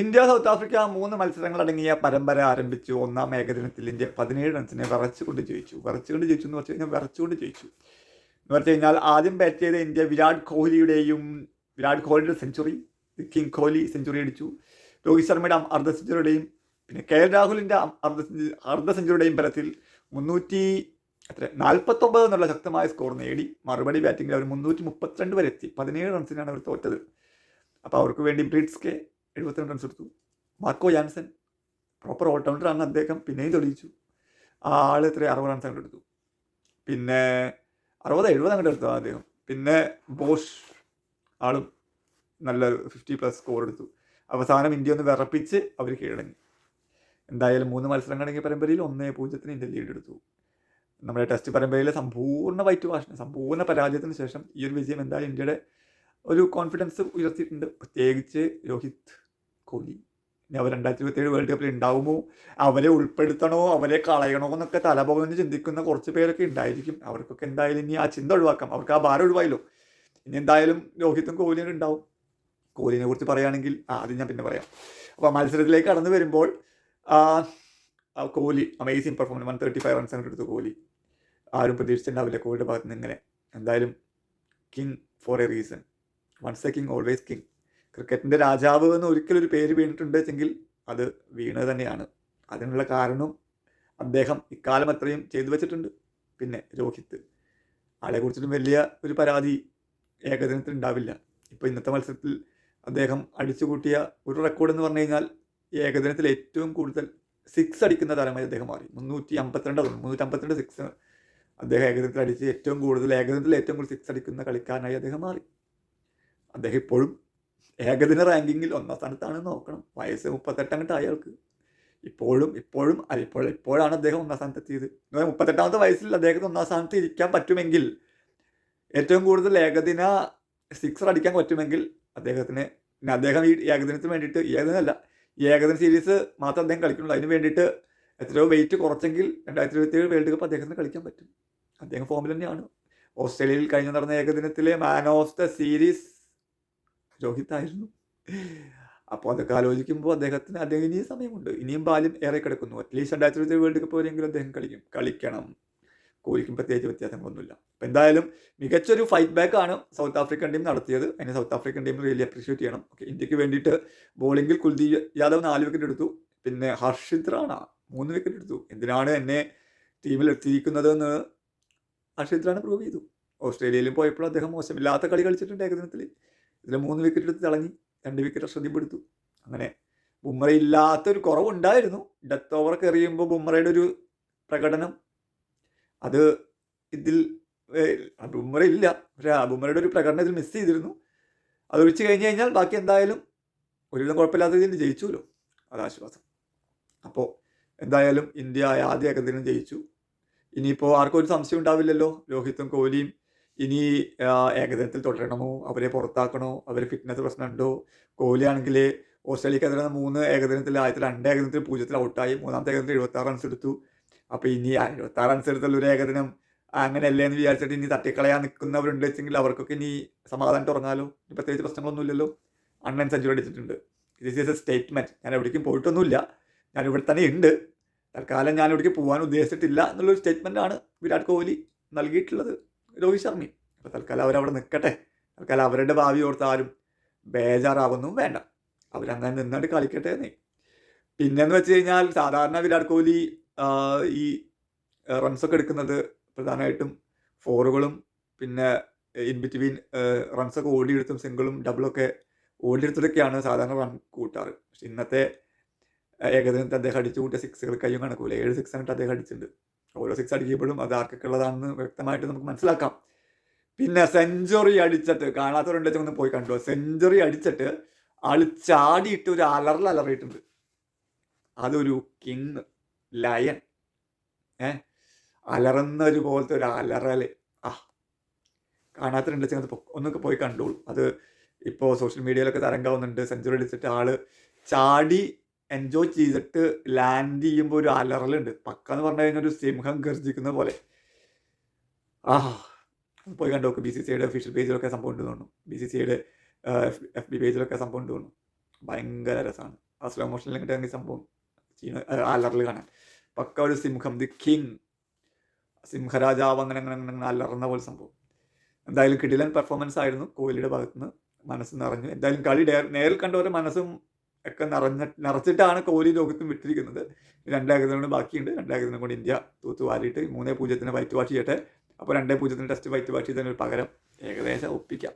India south Africa മൂന്ന് മത്സരങ്ങൾ അടങ്ങിയ പരമ്പര ആരംഭിച്ചു. ഒന്നാം ഏകദിനത്തിൽ ഇന്ത്യ പതിനേഴ് റൺസിനെ വിറച്ചുകൊണ്ട് ജയിച്ചു. വിറച്ചുകൊണ്ട് ജയിച്ചു എന്ന് പറഞ്ഞു വിറച്ചുകൊണ്ട് ജയിച്ചു. എന്ന് പറഞ്ഞു കഴിഞ്ഞാൽ ആദ്യം ബാറ്റ് ചെയ്ത ഇന്ത്യ വിരാട് കോഹ്ലിയുടെയും വിരാട് കോഹ്ലിയുടെ സെഞ്ചുറി കിങ് കോഹ്ലി സെഞ്ചുറി അടിച്ചു. രോഹിത് ശർമ്മയുടെ അർദ്ധ സെഞ്ചുറിയുടെയും പിന്നെ കെ എൽ രാഹുലിന്റെ അർദ്ധ അർദ്ധ സെഞ്ചുറിയുടെയും ഫലത്തിൽ മുന്നൂറ്റി അത്ര നാൽപ്പത്തൊമ്പത് എന്നുള്ള ശക്തമായ സ്കോർ നേടി. മറുപടി ബാറ്റിംഗിൽ അവർ മുന്നൂറ്റി മുപ്പത്തിരണ്ട് വരെ എത്തി. പതിനേഴ് റൺസിനാണ് അവർ തോറ്റത്. അപ്പോൾ അവർക്ക് വേണ്ടി ബ്രിഡ്സ് ബ്രിഡ്സ്കെ എഴുപത്തിരണ്ട് റൺസ് എടുത്തു. മാർക്കോ ജാൻസൺ പ്രോപ്പർ ഓൾറൗണ്ടറാണ് അദ്ദേഹം. പിന്നെയും തെളിയിച്ചു. ആ ആൾ എത്ര അറുപത് റൺസ് അങ്ങോട്ട് എടുത്തു. പിന്നെ അറുപത് എഴുപത് അങ്ങോട്ട് എടുത്തു അദ്ദേഹം. പിന്നെ ബോഷ് ആളും നല്ല ഫിഫ്റ്റി പ്ലസ് സ്കോർ എടുത്തു. അവസാനം ഇന്ത്യ ഒന്ന് വിറപ്പിച്ച് അവർ കീഴടങ്ങി. എന്തായാലും മൂന്ന് മത്സരങ്ങളടങ്ങിയ പരമ്പരയിൽ ഒന്നേ പൂജ്യത്തിന് ഇന്ത്യ ലീഡ് എടുത്തു. നമ്മുടെ ടെസ്റ്റ് പരമ്പരയിലെ സമ്പൂർണ വൈറ്റ് വാഷിന് സമ്പൂർണ പരാജയത്തിന് ശേഷം ഈ ഒരു വിജയം എന്തായാലും ഇന്ത്യയുടെ ഒരു കോൺഫിഡൻസ് ഉയർത്തിയിട്ടുണ്ട്. പ്രത്യേകിച്ച് രോഹിത് കോഹ്ലി ഇനി അവർ രണ്ടായിരത്തി ഇരുപത്തി ഏഴ് വേൾഡ് കപ്പിൽ ഉണ്ടാവുമോ? അവരെ ഉൾപ്പെടുത്തണോ? അവരെ കളയണോ? എന്നൊക്കെ തലപകഞ്ഞ് ചിന്തിക്കുന്ന കുറച്ച് പേരൊക്കെ ഉണ്ടായിരിക്കും. അവർക്കൊക്കെ എന്തായാലും ഇനി ആ ചിന്ത ഒഴിവാക്കാം. അവർക്ക് ആ ഭാരം ഒഴിവായല്ലോ. ഇനി എന്തായാലും രോഹിത്തും കോഹ്ലിയും ഉണ്ടാവും. കോഹ്ലിനെ കുറിച്ച് പറയുകയാണെങ്കിൽ ആദ്യം ഞാൻ പിന്നെ പറയാം. അപ്പോൾ മത്സരത്തിലേക്ക് കടന്നു വരുമ്പോൾ Kohli amazing performance one thirty five runs എടുത്തു കോഹ്ലി. ആരും പ്രതീക്ഷിച്ചിട്ടുണ്ടാവില്ല കോഹ്ലിയുടെ ഭാഗത്ത് നിന്ന് ഇങ്ങനെ. എന്തായാലും king for a reason once a king always king ക്രിക്കറ്റിന്റെ രാജാവ് എന്ന് ഒരിക്കലൊരു ഒരു പേര് വീണിട്ടുണ്ട് എങ്കിൽ അത് വീണ് തന്നെയാണ്. അതിനുള്ള കാരണം അദ്ദേഹം ഇക്കാലം അത്രയും ചെയ്തു വെച്ചിട്ടുണ്ട്. പിന്നെ രോഹിത്. ആളെ കുറിച്ചിട്ടും വലിയ ഒരു പരാതി ഏകദിനത്തിൽ ഉണ്ടാവില്ല. ഇപ്പോൾ ഇന്നത്തെ മത്സരത്തിൽ അദ്ദേഹം അടിച്ചുകൂട്ടിയ ഒരു റെക്കോർഡ് എന്ന് പറഞ്ഞു കഴിഞ്ഞാൽ ഏകദിനത്തിൽ ഏറ്റവും കൂടുതൽ സിക്സ് അടിക്കുന്ന താരമായി അദ്ദേഹം മാറി. മുന്നൂറ്റി അമ്പത്തിരണ്ട് മുന്നൂറ്റി അമ്പത്തിരണ്ട് സിക്സ് അദ്ദേഹം ഏകദിനത്തിൽ അടിച്ച് ഏറ്റവും കൂടുതൽ ഏകദിനത്തിൽ ഏറ്റവും കൂടുതൽ സിക്സ് അടിക്കുന്ന കളിക്കാരനായി അദ്ദേഹം മാറി. അദ്ദേഹം ഇപ്പോഴും ഏകദിന റാങ്കിങ്ങിൽ ഒന്നാം സ്ഥാനത്താണ് നോക്കണം. വയസ്സ് മുപ്പത്തെട്ട് അങ്ങോട്ട് അയാൾക്ക് ഇപ്പോഴും ഇപ്പോഴും ഇപ്പോൾ ഇപ്പോഴാണ് അദ്ദേഹം ഒന്നാം സ്ഥാനത്തെത്തിയത്. മുപ്പത്തെട്ടാമത്തെ വയസ്സിൽ അദ്ദേഹത്തിന് ഒന്നാം സ്ഥാനത്ത് ഇരിക്കാൻ പറ്റുമെങ്കിൽ ഏറ്റവും കൂടുതൽ ഏകദിന സിക്സർ അടിക്കാൻ പറ്റുമെങ്കിൽ അദ്ദേഹത്തിന് പിന്നെ അദ്ദേഹം ഈ ഏകദിനത്തിന് വേണ്ടിയിട്ട് ഏകദിനമല്ല ഈ ഏകദിന സീരീസ് മാത്രം അദ്ദേഹം കളിക്കുന്നുള്ളൂ. അതിന് വേണ്ടിയിട്ട് എത്രയോ വെയിറ്റ് കുറച്ചെങ്കിൽ രണ്ടായിരത്തി ഇരുപത്തി ഏഴ് വേൾഡ് കപ്പ് അദ്ദേഹത്തിന് കളിക്കാൻ പറ്റും. അദ്ദേഹം ഫോമിൽ തന്നെയാണ്. ഓസ്ട്രേലിയയിൽ കഴിഞ്ഞ് നടന്ന ഏകദിനത്തിലെ man of the series Rohit ആയിരുന്നു അപ്പോൾ അതൊക്കെ ആലോചിക്കുമ്പോൾ അദ്ദേഹത്തിന് അദ്ദേഹം ഇനിയും സമയമുണ്ട്. ഇനിയും ബാല്യം ഏറെ കിടക്കുന്നു അറ്റ്ലീസ്റ്റ് രണ്ടായിരത്തി വേൾഡ് കപ്പ് വരെയെങ്കിലും അദ്ദേഹം കളിക്കും. കളിക്കണം. കോഹ്ലിക്കും പ്രത്യേകിച്ച് വ്യത്യാസങ്ങളൊന്നുമില്ല. അപ്പം എന്തായാലും മികച്ചൊരു ഫൈറ്റ് ബാക്ക് ആണ് സൗത്ത് ആഫ്രിക്കൻ ടീം നടത്തിയത്. അതിന് south African team really appreciate ചെയ്യണം. ഓക്കെ ഇന്ത്യയ്ക്ക് വേണ്ടിയിട്ട് ബോളിംഗിൽ കുൽദീപ് യാദവ് നാല് വിക്കറ്റ് എടുത്തു. പിന്നെ ഹർഷിത് റാണ മൂന്ന് വിക്കറ്റ് എടുത്തു. എന്തിനാണ് എന്നെ ടീമിൽ എത്തിയിരിക്കുന്നത് എന്ന് ഹർഷിത് റാണ പ്രൂവ് ചെയ്തു. ഓസ്ട്രേലിയയിലും പോയപ്പോൾ അദ്ദേഹം മോശമില്ലാത്ത കളി കളിച്ചിട്ടുണ്ട് ഏകദിനത്തിൽ. ഇതിൽ മൂന്ന് വിക്കറ്റ് എടുത്ത് തിളങ്ങി രണ്ട് വിക്കറ്റ് അർഷദീപ് അങ്ങനെ ബുംറ ഇല്ലാത്തൊരു കുറവുണ്ടായിരുന്നു ഡെത്ത് ഓവർ എറിയുമ്പോൾ ബുംറയുടെ ഒരു പ്രകടനം അത് ഇതിൽ ബുംറ ഇല്ല. പക്ഷേ ബുംറയുടെ ഒരു പ്രകടനം ഇതിൽ മിസ് ചെയ്തിരുന്നു. അത് ഒഴിച്ച് കഴിഞ്ഞ് കഴിഞ്ഞാൽ ബാക്കി എന്തായാലും ഒരുവിധം കുഴപ്പമില്ലാത്ത രീതിയിൽ ജയിച്ചുല്ലോ അതാശ്വാസം അപ്പോൾ എന്തായാലും ഇന്ത്യ ആദ്യ ഏകദിനം ജയിച്ചു. ഇനിയിപ്പോൾ ആർക്കും ഒരു സംശയം ഉണ്ടാവില്ലല്ലോ? രോഹിത്തും കോഹ്ലിയും ഇനി ഏകദിനത്തിൽ തുടരണമോ? അവരെ പുറത്താക്കണോ? അവരെ ഫിറ്റ്നസ് പ്രശ്നമുണ്ടോ കോഹ്ലി ആണെങ്കിൽ ഓസ്ട്രേലിയക്കെതിരെ മൂന്ന് ഏകദിനത്തിൽ ആദ്യത്തെ രണ്ട് ഏകദിനത്തിൽ പൂജ്യത്തിൽ ഔട്ടായി. മൂന്നാമത്തെ ഏകദിനത്തിൽ എഴുപത്തി ആറ് റൺസ് എടുത്തു. അപ്പോൾ ഇനി എഴുപത്തി ആറ് റൺസ് എടുത്തുള്ള ഒരു ഏകദിനം അങ്ങനെയല്ലേ എന്ന് വിചാരിച്ചിട്ട് ഇനി തട്ടിക്കളയാൻ നിൽക്കുന്നവരുണ്ട് വെച്ചെങ്കിൽ അവർക്കൊക്കെ ഇനി സമാധാനം തുടങ്ങാലോ? ഇനി പ്രത്യേകിച്ച് പ്രശ്നങ്ങളൊന്നുമില്ലല്ലോ? അണ്ണൻ സെഞ്ചുറി അടിച്ചിട്ടുണ്ട്. ദിസ് ഈസ് എ സ്റ്റേറ്റ്മെന്റ് ഞാൻ എവിടേക്കും പോയിട്ടൊന്നുമില്ല. ഞാൻ ഇവിടെ തന്നെ ഉണ്ട്. തൽക്കാലം ഞാൻ ഇവിടേക്ക് പോകാൻ ഉദ്ദേശിച്ചിട്ടില്ല എന്നുള്ളൊരു സ്റ്റേറ്റ്മെന്റാണ് വിരാട് കോഹ്ലി നൽകിയിട്ടുള്ളത്. രോഹിത് ശർമ്മയും. അപ്പോൾ തൽക്കാലം അവരവിടെ നിൽക്കട്ടെ. തൽക്കാലം അവരുടെ ഭാവി ഓർത്ത് ആരും ബേജാറാവുന്നും വേണ്ട. അവരങ്ങനെ നിന്നിട്ട് കളിക്കട്ടെ എന്നേ. പിന്നെന്ന് വെച്ച് കഴിഞ്ഞാൽ സാധാരണ വിരാട് കോഹ്ലി ഈ റൺസൊക്കെ എടുക്കുന്നത് പ്രധാനമായിട്ടും ഫോറുകളും പിന്നെ ഇൻ ബിറ്റ്വീൻ റൺസൊക്കെ ഓടിയെടുത്തും സിംഗിളും ഡബിളൊക്കെ ഓടിയെടുത്തിട്ടൊക്കെയാണ് സാധാരണ റൺ കൂട്ടാറ്. പക്ഷെ ഇന്നത്തെ ഏകദിനത്തെ അദ്ദേഹം അടിച്ചു കൂട്ടിയ സിക്സുകൾ കയ്യും കണക്കൂല. ഏഴ് സിക്സ് ആയിട്ട് അദ്ദേഹം അടിച്ചിട്ടുണ്ട്. ഓരോ സിക്സ് അടിക്കുമ്പോഴും അത് ആർക്കൊക്കെ ഉള്ളതാണെന്ന് വ്യക്തമായിട്ട് നമുക്ക് മനസ്സിലാക്കാം. പിന്നെ സെഞ്ചുറി അടിച്ചിട്ട് കാണാത്തവരുണ്ട് ഒന്ന് പോയി കണ്ടു? സെഞ്ചുറി അടിച്ചിട്ട് ആൾ ചാടിയിട്ട് ഒരു അലറൽ അലറിയിട്ടുണ്ട്. അതൊരു കിങ് ലയൻ ഏ? അലറുന്നൊരു പോലത്തെ ഒരു അലറൽ ആ. കാണാത്തവരുണ്ട് ചെന്ന് ഒന്നൊക്കെ പോയി കണ്ടോളൂ. അത് ഇപ്പോൾ സോഷ്യൽ മീഡിയയിലൊക്കെ തരംഗാവുന്നുണ്ട്. സെഞ്ചുറി അടിച്ചിട്ട് ആൾ ചാടി എൻജോയ് ചെയ്തിട്ട് ലാൻഡ് ചെയ്യുമ്പോൾ ഒരു അലറലുണ്ട്. പക്ക എന്ന് പറഞ്ഞു കഴിഞ്ഞാൽ ഒരു സിംഹം ഗർജിക്കുന്ന പോലെ. ആ പോയി കണ്ടു നോക്ക്. ബി സി സിയുടെ ഒഫീഷ്യൽ പേജിലൊക്കെ സംഭവം ഉണ്ട് തോന്നുന്നു. ബി സി സിയുടെ എഫ് ബി പേജിലൊക്കെ സംഭവം ഉണ്ട് തോന്നുന്നു. ഭയങ്കര രസമാണ് ആ സ്ലോ മോഷനിൽ കിട്ടിയ ഈ സംഭവം ചീന അലറൽ കാണാൻ. പക്ക ഒരു സിംഹം ദി കിങ് സിംഹരാജാവ് അങ്ങനെ അങ്ങനെ അങ്ങനെ അലറുന്ന പോലെ സംഭവം. എന്തായാലും കിടിലൻ പെർഫോമൻസ് ആയിരുന്നു. കോഹ്ലിയുടെ ഭാഗത്തുനിന്ന് മനസ്സ് നിറഞ്ഞു. എന്തായാലും കളി നേരിൽ കണ്ടവരെ മനസ്സും ഒക്കെ നിറഞ്ഞ നിറച്ചിട്ടാണ് കോഹ്ലി ലോകത്തും വിട്ടിരിക്കുന്നത്. കൊണ്ട് ബാക്കിയുണ്ട്. രണ്ടായിരത്തിനും കൊണ്ട് ഇന്ത്യ തൂത്ത് വാരിയിട്ട് മൂന്നേ പൂജ്യത്തിന് വൈറ്റ് വാഷ് ചെയ്യട്ടെ. അപ്പോൾ രണ്ടേ പൂജ്യത്തിന് ടെസ്റ്റ് വൈറ്റ് വാഷ് ചെയ്തതിന് പകരം ഏകദേശം ഒപ്പിക്കാം.